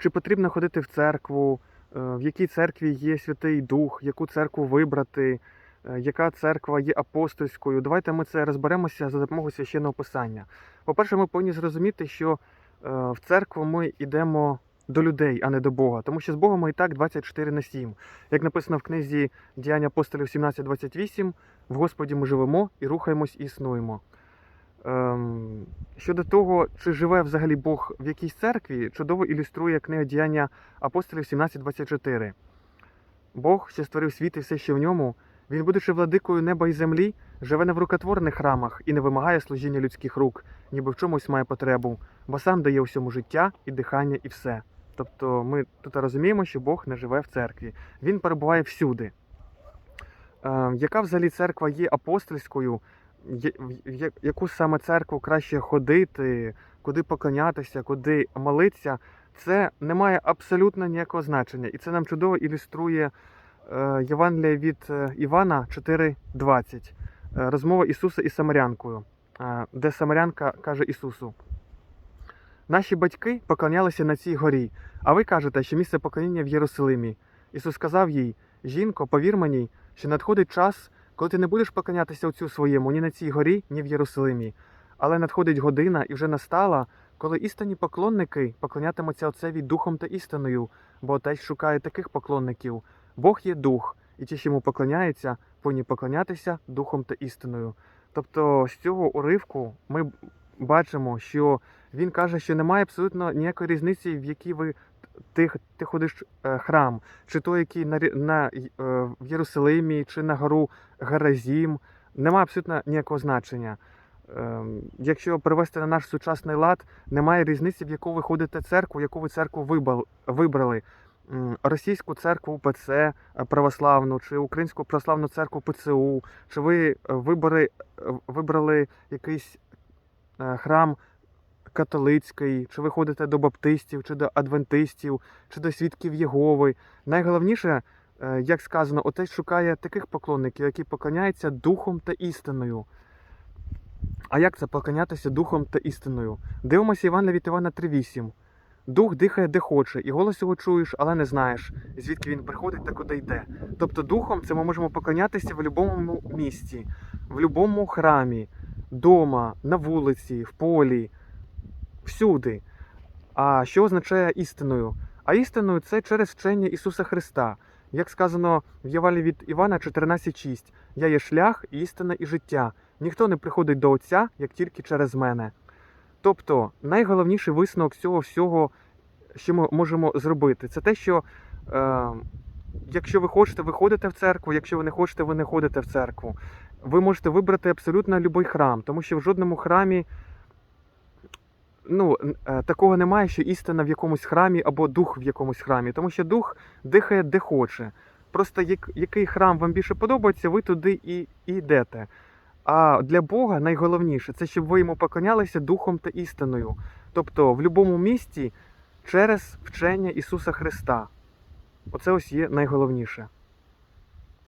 чи потрібно ходити в церкву, е, в якій церкві є Святий Дух, яку церкву вибрати, е, яка церква є апостольською. Давайте ми це розберемося за допомогою священного писання. По-перше, ми повинні зрозуміти, що е, в церкву ми йдемо до людей, а не до Бога. Тому що з Богом і так 24 на 7. Як написано в книзі Діяння апостолів 17.28, в Господі ми живемо і рухаємось і існуємо. Ем, щодо того, чи живе взагалі Бог в якійсь церкві, чудово ілюструє книга Діяння апостолів 17.24. Бог, що створив світ і все, що в ньому, він, будучи владикою неба і землі, живе не в рукотворних храмах і не вимагає служіння людських рук, ніби в чомусь має потребу, бо сам дає усьому життя і дихання, і все. Тобто ми тут розуміємо, що Бог не живе в церкві, він перебуває всюди. Е, яка взагалі церква є апостольською? В яку саме церкву краще ходити, куди поклонятися, куди молитися, це не має абсолютно ніякого значення. І це нам чудово ілюструє е, Євангелія від е, Івана 4.20. Е, розмова Ісуса із Самарянкою, де Самарянка каже Ісусу: Наші батьки поклонялися на цій горі, а ви кажете, що місце поклоніння в Єрусалимі. Ісус сказав їй: Жінко, повір мені, що надходить час, коли ти не будеш поклонятися Отцю своєму ні на цій горі, ні в Єрусалимі. Але надходить година і вже настала, коли істинні поклонники поклонятимуться Отцеві духом та істиною, бо Отець шукає таких поклонників. Бог є дух, і ті, що йому поклоняються, повинні поклонятися духом та істиною. Тобто з цього уривку ми бачимо, що він каже, що немає абсолютно ніякої різниці, в якій ви ти, ти ходиш е, храм, чи той, який на, на е, в Єрусалимі, чи на гору Гаразім, немає абсолютно ніякого значення. Ем, Якщо перевести на наш сучасний лад, немає різниці, в яку ви ходите церкву, яку ви церкву вибрали. Російську церкву ПЦ е, православну, чи Українську православну церкву ПЦУ, чи ви е, вибори, вибрали якийсь храм католицький, чи ви ходите до баптистів, чи до адвентистів, чи до свідків Єгови. Найголовніше, е, як сказано, отець шукає таких поклонників, які поклоняються духом та істиною. А як це поклонятися духом та істиною? Дивимося Івана від Івана 3.8. Дух дихає де хоче, і голос його чуєш, але не знаєш, звідки він приходить та куди йде. Тобто духом це ми можемо поклонятися в будь-якому місті, в будь-якому храмі, дома, на вулиці, в полі, всюди. А що означає істиною? А істиною це через вчення Ісуса Христа. Як сказано в Євангелії від Івана 14.6. Я є шлях, істина і життя. Ніхто не приходить до Отця, як тільки через мене. Тобто, найголовніший висновок цього всього, що ми можемо зробити, це те, що е, якщо ви хочете, ви ходите в церкву, якщо ви не хочете, ви не ходите в церкву. Ви можете вибрати абсолютно будь-який храм, тому що в жодному храмі ну, е, такого немає, що істина в якомусь храмі або дух в якомусь храмі, тому що дух дихає де хоче. Просто як, який храм вам більше подобається, ви туди і, і йдете. А для Бога найголовніше це щоб ви йому поклонялися духом та істиною. Тобто в будь-якому місті через вчення Ісуса Христа. Оце ось є найголовніше.